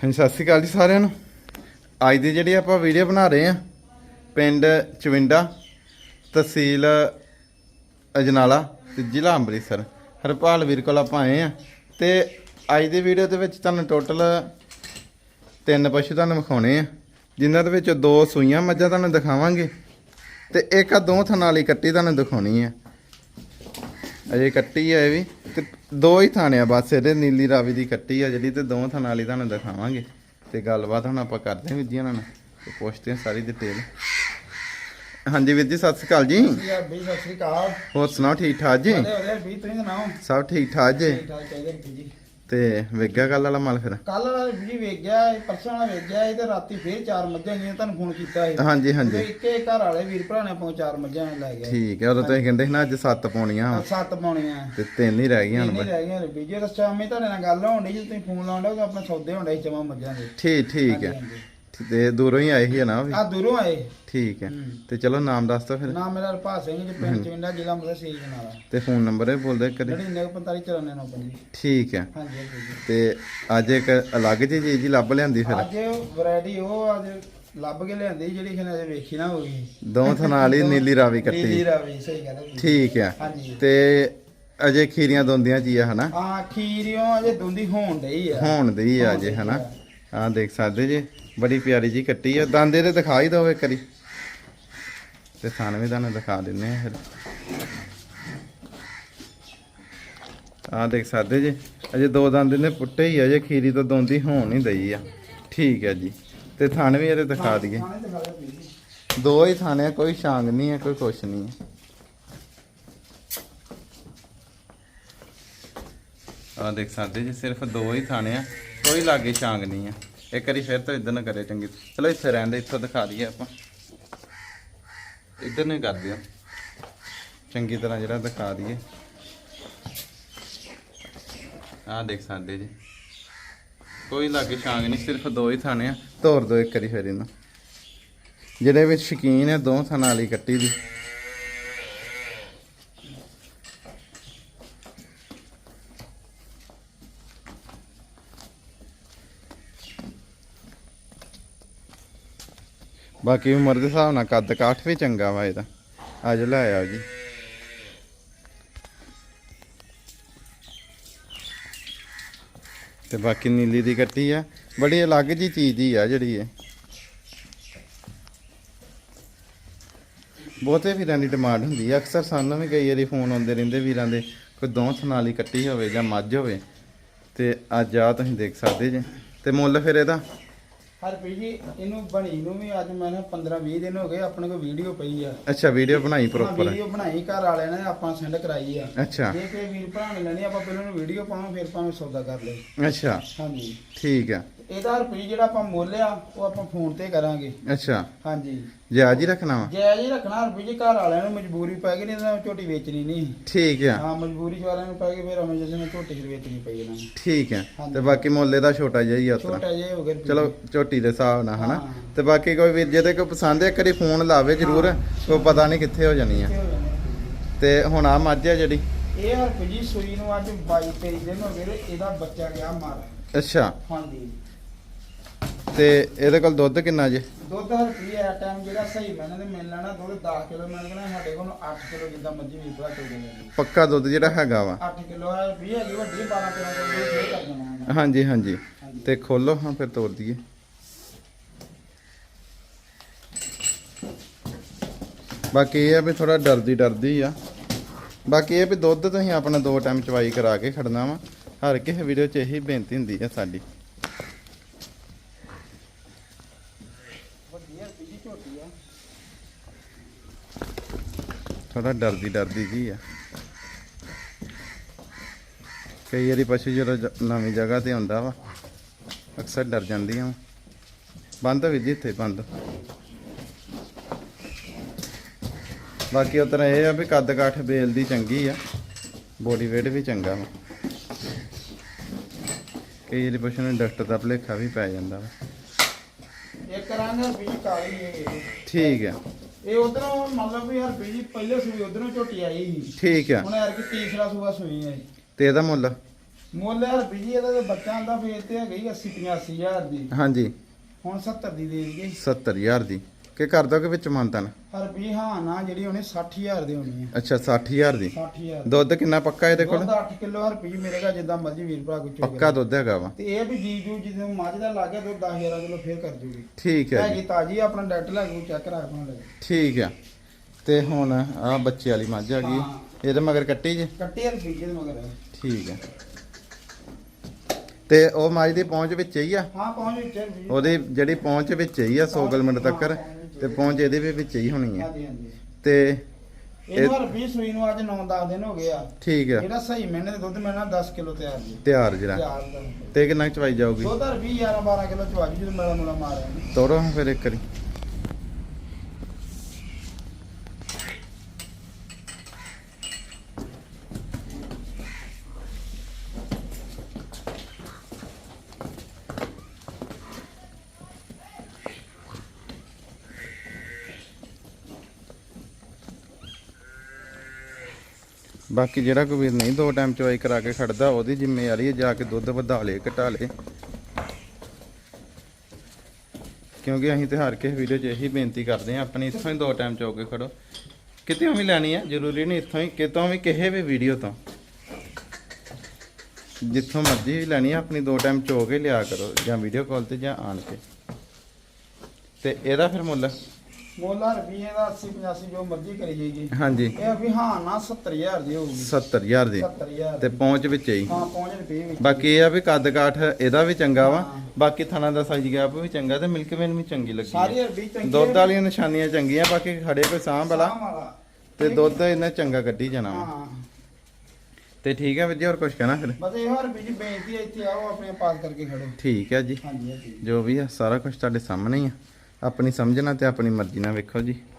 ਹਾਂਜੀ, ਸਤਿ ਸ਼੍ਰੀ ਅਕਾਲ ਜੀ ਸਾਰਿਆਂ ਨੂੰ। ਅੱਜ ਦੀ ਜਿਹੜੀ ਆਪਾਂ ਵੀਡੀਓ ਬਣਾ ਰਹੇ ਆ ਪਿੰਡ ਚਵਿੰਡਾ, ਤਹਿਸੀਲ ਅਜਨਾਲਾ ਤੇ ਜ਼ਿਲ੍ਹਾ ਅੰਮ੍ਰਿਤਸਰ। ਹਰਪਾਲ ਵੀਰ ਕੋਲ ਆਪਾਂ ਆਏ ਆ ਤੇ ਅੱਜ ਦੀ ਵੀਡੀਓ ਦੇ ਵਿੱਚ ਤੁਹਾਨੂੰ ਟੋਟਲ ਤਿੰਨ ਪਸ਼ੂ ਤੁਹਾਨੂੰ ਵਿਖਾਉਣੇ ਆ, ਜਿਨ੍ਹਾਂ ਦੇ ਵਿੱਚ ਦੋ ਸੂਈਆਂ ਮੱਝਾਂ ਤੁਹਾਨੂੰ ਦਿਖਾਵਾਂਗੇ ਤੇ ਇੱਕ ਆ ਦੋ ਥਣਾਂ ਵਾਲੀ ਕੱਟੀ ਤੁਹਾਨੂੰ ਦਿਖਾਉਣੀ ਆ। ਅਜੇ ਕੱਟੀ ਆ ਇਹ ਵੀ ਤੇ ਦੋ ਹੀ ਥਾਣੇ ਆ ਬਸ ਇਹਦੇ ਨੀਲੀ ਰਾਵੀ ਦੀ ਕੱਟੀ ਆ ਜਿਹੜੀ ਤੇ ਦੋ ਥਾਣੇ ਵਾਲੀ ਤੁਹਾਨੂੰ ਦਿਖਾਵਾਂਗੇ। ਤੇ ਗੱਲਬਾਤ ਹੁਣ ਆਪਾਂ ਕਰਦੇ ਹਾਂ ਵੀਰ ਜੀ ਨਾਲ ਤੇ ਪੁੱਛਦੇ ਹਾਂ ਸਾਰੀ ਡਿਟੇਲ ਹਾਂਜੀ ਵੀਰ ਜੀ ਸਤਿ ਸ਼੍ਰੀ ਅਕਾਲ ਜੀ। ਯਾਰ ਬਈ ਸਤਿ ਸ੍ਰੀ ਅਕਾਲ। ਹੋਰ ਸੁਣਾਓ ਠੀਕ ਠਾਕ ਜੀ? ਉਹਦੇ ਉਹਦੇ ਵੀ ਤੁਸੀਂ ਸੁਣਾਓ? ਸਭ ਠੀਕ ਠਾਕ ਜੀ? ਠੀਕ ਠਾਕ ਚਾਹੀਦੇ ਨੇ ਜੀ। ਤੇ ਵੇਗਿਆ ਗੱਲ ਵਾਲਾ ਮਾਲ ਫਿਰ? ਕੱਲ ਵਾਲਾ ਵੀ ਵੇਖ ਗਿਆ ਇਹ ਪਰਸੋਂ ਵਾਲਾ ਵੇਖ ਗਿਆ ਇਹ ਤੇ ਰਾਤੀ ਫੇਰ ਚਾਰ ਮੱਝਾਂ ਗਈਆਂ ਤੁਹਾਨੂੰ ਫੋਨ ਕੀਤਾ ਸੀ। ਹਾਂਜੀ ਹਾਂਜੀ। ਇੱਕੇ ਘਰ ਵਾਲੇ ਵੀਰ ਭਰਾ ਨੇ ਆਪਾਂ ਚਾਰ ਮੱਝਾਂ ਲੈ ਗਏ। ਠੀਕ ਹੈ ਉਦੋਂ ਤੁਸੀਂ ਕਹਿੰਦੇ ਸੀ ਨਾ ਅੱਜ ਸੱਤ ਪਾਉਣੀਆਂ। ਸੱਤ ਪਾਉਣੀਆਂ। ਤੇ ਤਿੰਨ ਹੀ ਰਹਿ ਗਈਆਂ ਹੁਣ ਬਸ। ਰਹਿ ਗਈਆਂ ਬੀਜੇ ਤਾਂ ਸ਼ਾਮੀ ਤੁਹਾਡੇ ਨਾਲ ਗੱਲ ਹੋਣ ਡਈ ਜਦੋਂ ਤੁਸੀਂ ਫੋਨ ਲਾਉਂਦੇ ਹੋ ਆਪਣੇ ਸੌਦੇ ਹੁੰਦੇ ਸੀ ਜਮਾ ਮੱਝਾਂ ਦੇ। ਠੀਕ ਠੀਕ ਹੈ। ਤੇ ਦੂਰੋਂ ਹੀ ਆਏ ਸੀ ਨਾ ਵੀ? ਆ ਦੂਰੋਂ ਆਏ। ਠੀਕ ਹੈ। ਹੂੰ। ਤੇ ਚਲੋ ਨਾਮ ਦੱਸ ਦਿਓ ਫਿਰ। ਨਾਮ ਮੇਰਾ ਰਪਾ ਸਿੰਘ ਜੀ ਪਿੰਡ ਚਿੰਡਾ ਜ਼ਿਲ੍ਹਾ ਮਤਲਬ ਸੇਜ ਨਾਲਾ ਤੇ ਫੋਨ ਨੰਬਰ ਇਹ ਬੋਲਦੇ ਕਰੀ 9945 ਠੀਕ ਹੈ। ਹਾਂਜੀ ਹਾਂਜੀ ਜੀ। ਤੇ ਅੱਜ ਇੱਕ ਅਲੱਗ ਜਿਹੀ ਚੀਜ਼ ਹੀ ਲੱਭ ਲਿਆਂਦੀ ਫਿਰ। ਅੱਜ ਵੈਰਾਈਟੀ ਉਹ ਅੱਜ ਲੱਭ ਕੇ ਲਿਆਂਦੀ ਜਿਹੜੀ ਖਨੇ ਅਜੇ ਵੇਖੀ ਨਾ ਹੋਈ ਦੋ ਥਣਾ ਵਾਲੀ ਨੀਲੀ ਰਾਵੀ ਨੀਲੀ ਕੱਟੀ ਰਾਵੀ ਸਹੀ ਗੱਲ ਹੈ ਠੀਕ ਹੈ। ਹਾਂਜੀ। ਤੇ ਅਜੇ ਖੀਰੀਆਂ ਦੋਂਦੀਆਂ ਜੀ ਆ ਹਨਾ? ਆ ਖੀਰਿਓ ਅਜੇ ਦੁੰਦੀ ਹੋਣ ਡਈ ਆ। ਹੋਣ ਦੀ ਆ ਜੇ ਹਨਾ? ਆ। ਦੇਖ ਸਕਦੇ ਜੇ? ਬੜੀ ਪਿਆਰੀ ਜੀ ਕੱਟੀ ਆ। ਦੰਦੇ ਤੇ ਦਿਖਾ ਹੀ ਦੋ ਇੱਕ ਵਾਰੀ। ਤੇ ਥਣ ਵੀ ਤੁਹਾਨੂੰ ਦਿਖਾ ਦਿੰਨੇ ਆ ਫਿਰ। ਆ ਦੇਖ ਸਕਦੇ ਜੇ, ਅਜੇ ਦੋ ਦੰਦ ਨੇ ਪੁੱਟੇ ਹੀ ਆ ਖੀਰੀ ਤੋਂ ਦੋਂਦੀ ਹੋਣ ਹੀ ਦਈ ਆ। ਠੀਕ ਹੈ ਜੀ। ਤੇ ਥਣ ਵੀ ਇਹਦੇ ਦਿਖਾ ਦਈਏ। ਦੋ ਹੀ ਥਾਣੇ ਆ, ਕੋਈ ਸ਼ਾਂਗ ਨਹੀਂ ਹੈ ਕੋਈ ਕੁਛ ਨਹੀਂ ਹੈ ਆ ਦੇਖ ਸਕਦੇ ਜੀ, ਸਿਰਫ ਦੋ ਹੀ ਥਾਣੇ ਆ, ਕੋਈ ਲਾਗੇ ਸ਼ਾਂਗ ਨਹੀਂ ਆ। ਇੱਕ ਵਾਰੀ ਫਿਰ ਤੋਂ ਇਧਰ ਨਾ ਕਰੇ ਚੰਗੀ ਚਲੋ ਇੱਥੇ ਰਹਿੰਦੇ ਇੱਥੋਂ ਦਿਖਾ ਦਈਏ ਆਪਾਂ। ਇਧਰ ਨੂੰ ਹੀ ਕਰ ਚੰਗੀ ਤਰ੍ਹਾਂ ਜਿਹੜਾ ਦਿਖਾ ਦਈਏ। ਆ ਦੇਖ ਸਕਦੇ ਜੀ। ਕੋਈ ਲਾਗੇ ਸ਼ਾਂਗ ਨਹੀਂ, ਸਿਰਫ ਦੋ ਹੀ ਥਾਣੇ ਆ। ਤੋਰ ਦੋ ਇੱਕ ਵਾਰੀ ਫਿਰ ਇਹਨੂੰ। ਜਿਹੜੇ ਵਿੱਚ ਸ਼ਕੀਨ ਹੈ ਦੋ ਥਣਾ ਵਾਲੀ ਕੱਟੀ ਦੀ। ਬਾਕੀ ਉਮਰ ਦੇ ਹਿਸਾਬ ਨਾਲ ਕੱਦ ਕਾਠ ਵੀ ਚੰਗਾ ਵਾ ਇਹਦਾ ਅੱਜ ਲੈ ਆਓ ਜੀ। ਤੇ ਬਾਕੀ ਨੀਲੀ ਦੀ ਕੱਟੀ ਆ। ਬੜੀ ਅਲੱਗ ਜੀ ਚੀਜ਼ ਹੀ ਆ ਜਿਹੜੀ ਇਹ। ਬਹੁਤੇ ਵੀਰਾਂ ਦੀ ਡਿਮਾਂਡ ਹੁੰਦੀ ਹੈ ਅਕਸਰ ਸਾਨੂੰ ਵੀ ਕਈ ਵਾਰੀ ਫੋਨ ਆਉਂਦੇ ਰਹਿੰਦੇ ਵੀਰਾਂ ਦੇ, ਕੋਈ ਦੋਂਥ ਸਨਾਲੀ ਕੱਟੀ ਹੋਵੇ ਜਾਂ ਮੱਝ ਹੋਵੇ। ਤੇ ਅੱਜ ਆ ਤੁਸੀਂ ਦੇਖ ਸਕਦੇ ਜੇ। ਤੇ ਮੁੱਲ ਫਿਰ ਇਹਦਾ ਹਰਪ੍ਰੀਤ ਜੀ ਇਹਨੂੰ ਬਣੀ ਨੂੰ ਵੀ ਅੱਜ ਮੈਂ 15 20 ਦਿਨ ਹੋ ਗਏ ਆਪਣੇ ਕੋਲ ਵੀਡੀਓ ਪਈ ਆ। ਅੱਛਾ ਵੀਡੀਓ ਬਣਾਈ ਪ੍ਰੋਪਰ ਵੀਡੀਓ ਬਣਾਈ ਘਰ ਵਾਲਿਆਂ ਨੇ ਆਪਾਂ ਸੈਂਡ ਕਰਾਈ ਆ। ਅੱਛਾ। ਜੇ ਕਿ ਵੀਰ ਭਰਾ ਨੇ ਲੈਣੀ ਆਪਾਂ ਪਹਿਲਾਂ ਵੀਡੀਓ ਪਾਵਾਂ ਫਿਰ ਭਾਵੇਂ ਸੌਦਾ ਕਰ ਲੈ ਅੱਛਾ। ਹਾਂਜੀ। ਠੀਕ ਆ। ਇਹਦਾ ਰੁਪਈ ਜਿਹੜਾ ਆਪਾਂ ਮੁੱਲ ਆ ਉਹ ਆਪਾਂ ਫੋਨ ਤੇ ਕਰਾਂਗੇ। ਅੱਛਾ। ਹਾਂਜੀ। ਜਾਇਜ਼ ਹੀ ਰੱਖਣਾ ਵਾ? ਜਾਇਜ਼ ਹੀ ਰੱਖਣਾ ਰੁਪਈ ਜੀ ਘਰ ਵਾਲਿਆਂ ਨੂੰ ਮਜਬੂਰੀ ਪੈ ਗਈ ਨਹੀਂ ਤਾਂ ਝੋਟੀ ਵੇਚਣੀ ਨਹੀਂ। ਠੀਕ ਆ। ਹਾਂ ਮਜਬੂਰੀ ਵਾਲਿਆਂ ਨੂੰ ਪੈ ਗਈ ਫਿਰ ਹਮੇ ਜਿਸ ਨੇ ਝੋਟੀ ਫਿਰ ਵੇਚਣੀ ਪਈ ਇਹਨਾਂ ਨੂੰ। ਠੀਕ ਆ। ਤੇ ਬਾਕੀ ਮੁੱਲ ਇਹਦਾ ਛੋਟਾ ਜਿਹਾ ਹੀ ਆ ਉਤਰਾ। ਛੋਟਾ ਜਿਹਾ ਹੋ ਗਿਆ। ਚਲੋ ਝੋਟੀ ਦੇ ਹਿਸਾਬ ਨਾਲ ਹਨਾ। ਤੇ ਬਾਕੀ ਕੋਈ ਵੀਰ ਜਿਹਦੇ ਕੋਈ ਪਸੰਦ ਹੈ ਕਰੀ ਫੋਨ ਲਾਵੇ ਜ਼ਰੂਰ ਕੋਈ ਪਤਾ ਨਹੀਂ ਕਿੱਥੇ ਹੋ ਜਾਣੀ ਆ? ਤੇ ਹੁਣ ਆ ਮੱਝ ਆ ਜਿਹੜੀ? ਇਹ ਹਰਪੀ ਜੀ ਸੂਈ ਨੂੰ ਅੱਜ 22 23 ਦਿਨ ਹੋ ਗਏ ਇਹਦਾ ਬੱਚਾ ਗਿਆ ਮਰ ਅੱਛਾ। ਹਾਂਜੀ। ਤੇ ਇਹਦੇ ਕੋਲ ਦੁੱਧ ਕਿੰਨਾ ਜੇ? ਦੁੱਧ ਹਰਪੀ ਆ ਟਾਈਮ ਜਿਹੜਾ ਸਹੀ ਮੈਨੇ ਤੇ ਮਿਲ ਲੈਣਾ ਦੁੱਧ 10 ਕਿਲੋ ਮਿਲ ਜਾਣਾ ਸਾਡੇ ਕੋਲ 8 ਕਿਲੋ ਜਿੱਦਾਂ ਮੱਝੀ ਵੀ ਭਰਾ ਚੋਗੇ ਨੇ ਪੱਕਾ ਦੁੱਧ ਜਿਹੜਾ ਹੈਗਾ ਵਾ। 8 ਕਿਲੋ ਹੈ 20 ਹੈਗੀ ਵੱਡੀ 12 ਕਿਲੋ ਦੁੱਧ ਫੇਰ ਕਰ ਦੇਣਾ ਹਾਂਜੀ ਹਾਂਜੀ। ਹਾਂਜੀ। ਤੇ ਖੋਲੋ ਹਾਂ ਫਿਰ ਤੋੜ ਦਈਏ। ਬਾਕੀ ਇਹ ਆ ਵੀ ਥੋੜਾ ਡਰਦੀ ਡਰਦੀ ਆ। ਬਾਕੀ ਇਹ ਵੀ ਦੁੱਧ ਤੁਸੀਂ ਆਪਣਾ ਦੋ ਟਾਈਮ ਚਵਾਈ ਕਰਾ ਕੇ ਖੜਨਾ ਵਾ। ਹਰ ਕਿਸੇ ਵੀਡੀਓ 'ਚ ਇਹੀ ਬੇਨਤੀ ਹੁੰਦੀ ਆ ਸਾਡੀ ਵੱਡੀ ਹਰਪੀ ਜੀ ਝੋਟੀ ਆ ਥੋੜਾ ਡਰਦੀ ਡਰਦੀ ਜੀ ਆ। ਕਈ ਵਾਰੀ ਪਸ਼ੂ ਜਦੋਂ ਜ- ਨਵੀਂ ਜਗ੍ਹਾ ਤੇ ਆਉਂਦਾ ਵਾ ਅਕਸਰ ਡਰ ਜਾਂਦੀਆਂ ਵਾ। ਬੰਦ ਵੀ ਜੀ ਇੱਥੇ ਬੰਦ। ਬਾਕੀ ਉਤਰਾ ਇਹ ਆ ਵੀ ਕੱਦ ਕਾਠ ਬੇਲ ਦੀ ਚੰਗੀ ਆ ਬੋਡੀ weight ਵੀ ਚੰਗਾ ਵਾ। ਕਈ ਵਾਰੀ ਪਸ਼ੂ ਨੂੰ ਡਾਕਟਰ ਦਾ ਭੁਲੇਖਾ ਵੀ ਪੈ ਜਾਂਦਾ ਵਾ। ਕਰਾਂਗੇ ਹਰਪੀ ਜੀ ਕਾਲੀ ਇਹ ਠੀਕ ਆ। ਇਹ ਉਧਰੋਂ ਮਤਲਬ ਵੀ ਹਰਪੀ ਜੀ ਪਹਿਲੇ ਸੂਈ ਉਧਰੋਂ ਝੋਟੀ ਆਈ ਸੀ। ਠੀਕ ਆ। ਹੁਣ ਯਾਰ ਕਿ ਤੀਸਰਾ ਸੂਆ ਸੂਈ ਹੈ ਤੇ ਇਹਦਾ ਮੁੱਲ? ਮੁੱਲ ਯਾਰ ਵੀ ਜੀ ਇਹਦਾ ਤੇ ਬੱਚਾ ਦਾ ਫੇਰ ਤੇ ਹੈਗੀ 80 85000 ਦੀ। ਹਾਂਜੀ। ਹੁਣ 70 ਦੀ ਦੇ ਦਈਏ। 70000 ਦੀ। ਕਿ ਕਰ ਦੋਗੇ ਵਿੱਚ ਮੰਨਤਨ? ਹਰ ਵੀ ਹਾਂ ਨਾ ਜਿਹੜੀ ਉਹਨੇ 60000 ਦੀ ਹੋਣੀ ਹੈ ਅੱਛਾ 60000 ਦੀ? 60000 ਦੁੱਧ ਕਿੰਨਾ ਪੱਕਾ ਇਹਦੇ ਕੋਲ? ਦੁੱਧ 8 ਕਿਲੋ ਹਰ ਵੀ ਮਿਲੇਗਾ ਜਿੱਦਾਂ ਮਰਜ਼ੀ ਵੀਰ ਭਰਾ ਕੋਈ ਪੱਕਾ ਦੁੱਧ ਹੈਗਾ ਵਾ। ਤੇ ਇਹ ਵੀ ਜੀ ਜੂ ਜਦੋਂ ਮੱਝ ਦਾ ਲੱਗ ਗਿਆ ਦੁੱਧ 10 11 ਕਿਲੋ ਫੇਰ ਕਰ ਜੂਗੀ। ਠੀਕ ਹੈ ਜੀ। ਤਾਜੀ ਆਪਣਾ ਡਾਕਟਰ ਲੈ ਕੇ ਚੈੱਕ ਕਰਾ ਕੇ ਲੈ ਠੀਕ ਆ ਤੇ ਹੁਣ ਆ ਬੱਚੇ ਵਾਲੀ ਮੱਝ ਆ ਗਈ। ਹਾਂ। ਇਹਦੇ ਮਗਰ ਕੱਟੀ ਜੇ? ਕੱਟੇ ਹਰ ਬੀਜੇ ਦੇ ਮਗਰ। ਠੀਕ ਹੈ। ਤੇ ਉਹ ਮੱਝ ਦੀ ਪਹੁੰਚ ਵਿੱਚ ਹੀ ਆ? ਹਾਂ ਪਹੁੰਚ ਵਿੱਚ ਹੈ ਉਹਦੀ ਜਿਹੜੀ ਪਹੁੰਚ ਵਿੱਚ ਹੀ ਆ 100 ਕਿਲੋਮੀਟਰ ਤੱਕ? ਤੇ ਪਹੁੰਚ ਇਹਦੇ ਵੀ ਵਿੱਚ ਹੀ ਹੋਣੀ ਹੈ। ਹਾਂਜੀ ਹਾਂਜੀ। ਤੇ ਇਹ ਹਰ ਵੀ ਸੂਈ ਨੂੰ ਅੱਜ 9-10 ਦਿਨ ਹੋ ਗਏ ਆ। ਠੀਕ ਆ। ਜਿਹੜਾ ਸਹੀ ਮਹੀਨੇ ਦੇ ਦੁੱਧ ਮਿਲਣਾ 10 ਕਿਲੋ ਤਿਆਰ ਜੀ। ਤਿਆਰ ਜਿਹੜਾ ਤੇ ਕਿੰਨਾ ਚਵਾਈ ਜਾਊਗੀ? ਦੁੱਧ 20 11 12 ਕਿਲੋ ਚਵਾਜੀ ਜਦੋਂ ਮੇਲਾ ਮੁਲਾ ਮਾਰਿਆ ਤੋਰੋ ਫਿਰ ਇੱਕ ਵਾਰੀ। ਬਾਕੀ ਜਿਹੜਾ ਕੋਈ ਵੀਰ ਨਹੀਂ ਦੋ ਟਾਈਮ ਚੋਈ ਕਰਾ ਕੇ ਖੜਦਾ, ਉਹਦੀ ਜ਼ਿੰਮੇਵਾਰੀ ਹੈ ਜਾ ਕੇ ਦੁੱਧ ਵਧਾ ਲੇ, ਘਟਾ ਲੇ। ਕਿਉਂਕਿ ਅਸੀਂ ਤੇ ਹਰ ਕਿਸੇ ਵੀਡੀਓ 'ਚ ਇਹੀ ਬੇਨਤੀ ਕਰਦੇ ਹਾਂ, ਆਪਣੀ ਇੱਥੋਂ ਹੀ ਦੋ ਟਾਈਮ ਚੋ ਕੇ ਖੜੋ। ਕਿਤੇ ਵੀ ਲੈਣੀ ਹੈ, ਜ਼ਰੂਰੀ ਨਹੀਂ ਇੱਥੋਂ ਹੀ, ਕਿਤੋਂ ਵੀ ਕਿਸੇ ਵੀ ਵੀਡੀਓ ਤੋਂ। ਜਿੱਥੋਂ ਮਰਜ਼ੀ ਲੈਣੀ ਆ ਆਪਣੀ ਦੋ ਟਾਈਮ ਚੋ ਕੇ ਲਿਆ ਕਰੋ, ਜਾਂ ਵੀਡੀਓ ਕਾਲ ਤੇ ਜਾਂ ਆਣ ਕੇ। ਤੇ ਇਹਦਾ ਫਿਰ ਮੁੱਲ ਮੁੱਲ ਵੀ ਇਹਦਾ 80 85 ਜੋ ਮਰਜ਼ੀ ਕਰੀ ਜਾਈਏ। ਹਾਂਜੀ। ਇਹ ਵੀ ਹਾਂ ਨਾ 70000 ਦੀ ਹੋਊਗੀ। 70000 ਦੀ। 70000 ਤੇ ਪਹੁੰਚ ਵਿੱਚ ਹੀ ਹਾਂ ਪਹੁੰਚ ਰੁਪਏ ਵਿੱਚ। ਬਾਕੀ ਇਹ ਆ ਵੀ ਕੱਦ ਕਾਠ ਇਹਦਾ ਵੀ ਚੰਗਾ ਵਾ। ਹਾਂ। ਬਾਕੀ ਥਣਾ ਦਾ ਸਾਈਜ਼ ਗੈਪ ਵੀ ਚੰਗਾ ਤੇ ਮਿਲਕ ਵੇਨ ਵੀ ਚੰਗੀ ਲੱਗੀ ਸਾਰੀ ਹੈ। ਵੀ ਚੰਗੀ ਦੁੱਧ ਵਾਲੀਆਂ ਨਿਸ਼ਾਨੀਆਂ ਚੰਗੀਆਂ ਬਾਕੀ ਖੜੇ ਕੋਈ ਸਾਂਭ ਵਾਲਾ। ਤੇ ਦੁੱਧ ਇਹਨਾਂ ਚੰਗਾ ਕੱਢੀ ਜਾਣਾ ਵਾ। ਹਾਂ। ਤੇ ਠੀਕ ਹੈ ਵੀਰ ਜੀ ਹੋਰ ਕੁਝ ਕਹਿਣਾ ਫਿਰ? ਬਸ ਇਹ ਹਰ ਵੀ ਜੀ ਬੇਨਤੀ ਹੈ ਇੱਥੇ ਆਓ ਆਪਣੇ ਪਾਸ ਕਰਕੇ ਖੜੋ। ਠੀਕ ਹੈ ਜੀ। ਹਾਂਜੀ ਜੋ ਵੀ ਆ ਸਾਰਾ ਕੁਝ ਤੁਹਾਡੇ ਸਾਹਮਣੇ ਹੀ ਆ। ਆਪਣੀ ਸਮਝਣਾ ਤੇ ਆਪਣੀ ਮਰਜ਼ੀ ਨਾਲ ਵੇਖੋ ਜੀ।